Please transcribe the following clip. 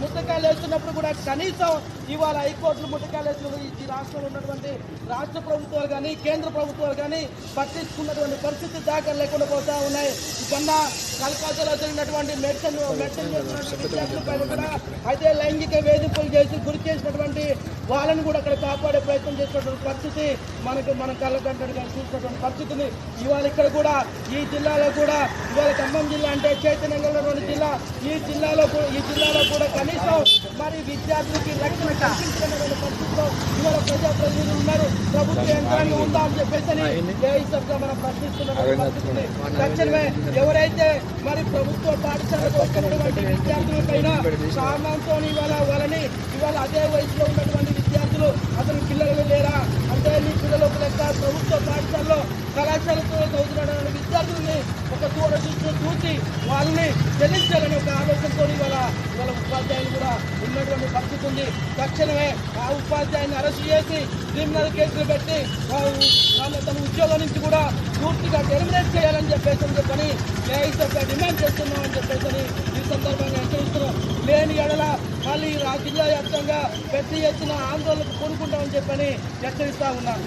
ముట్టకాయలు వేస్తున్నప్పుడు కూడా కనీసం ఇవాళ హైకోర్టులు ముట్టకాయలు వేస్తున్నప్పుడు ఈ రాష్ట్రంలో ఉన్నటువంటి రాష్ట్ర ప్రభుత్వాలు కానీ కేంద్ర ప్రభుత్వాలు కానీ పట్టించుకున్నటువంటి పరిస్థితి దాకా లేకుండా పోతా ఉన్నాయి మొన్న కలకత్తాలో జరిగినటువంటి మెడిసిన్ మెడిసిన్ చేస్తున్నటువంటి కూడా అయితే లైంగిక వేధింపులు చేసి వాళ్ళని కూడా అక్కడ కాపాడే ప్రయత్నం చేసినటువంటి పరిస్థితి మనకు మన కళ్ళకంటే చూసినటువంటి పరిస్థితిని ఇవాళ ఇక్కడ కూడా ఈ జిల్లాలో కూడా ఇవాళ ఖమ్మం జిల్లా అంటే చైతన్యంగా జిల్లా ఈ జిల్లాలో కూడా ఈ జిల్లాలో కూడా కనీసం మరి విద్యార్థులకి రక్షణ ప్రభుత్వ యంత్రాంగం ఉందా అని చెప్పేసి ఏఐసబ్గా మనం ప్రశ్నిస్తున్నటువంటి పరిస్థితిని తక్షణమే ఎవరైతే మరి ప్రభుత్వ పాఠశాలకు వస్తున్నటువంటి విద్యార్థులపైన కారణంతో ఇవాళ వాళ్ళని ఇవాళ అదే వయసులో ఉన్నటువంటి విద్యార్థులు అతని పిల్లలు లేరా అంటే నీ పిల్లలు లెక్క ప్రభుత్వ పాఠశాలలో కళాశాలతో చదువుతున్నటువంటి విద్యార్థుల్ని ఒక దూర చూసి చూసి వాళ్ళని చెల్లించాలని ఒక ఆలోచనతో ఇవాళ ఇవాళ ఉపాధ్యాయులు కూడా ఉన్నటువంటి తక్షణమే ఆ ఉపాధ్యాయుని అరెస్ట్ చేసి క్రిమినల్ కేసులు పెట్టి తమ వాళ్ళ ఉద్యోగం నుంచి కూడా పూర్తిగా టెర్మినేట్ చేయాలని చెప్పేసి అని చెప్పని ఏఐసీగా డిమాండ్ చేస్తున్నామని చెప్పేసి ఈ సందర్భంగా హెచ్చరిస్తున్నాం. లేని ఎడల మళ్ళీ ఆ జిల్లా వ్యాప్తంగా పెద్ద ఎత్తున ఆందోళనకు కొనుక్కుంటామని చెప్పని హెచ్చరిస్తా ఉన్నాను.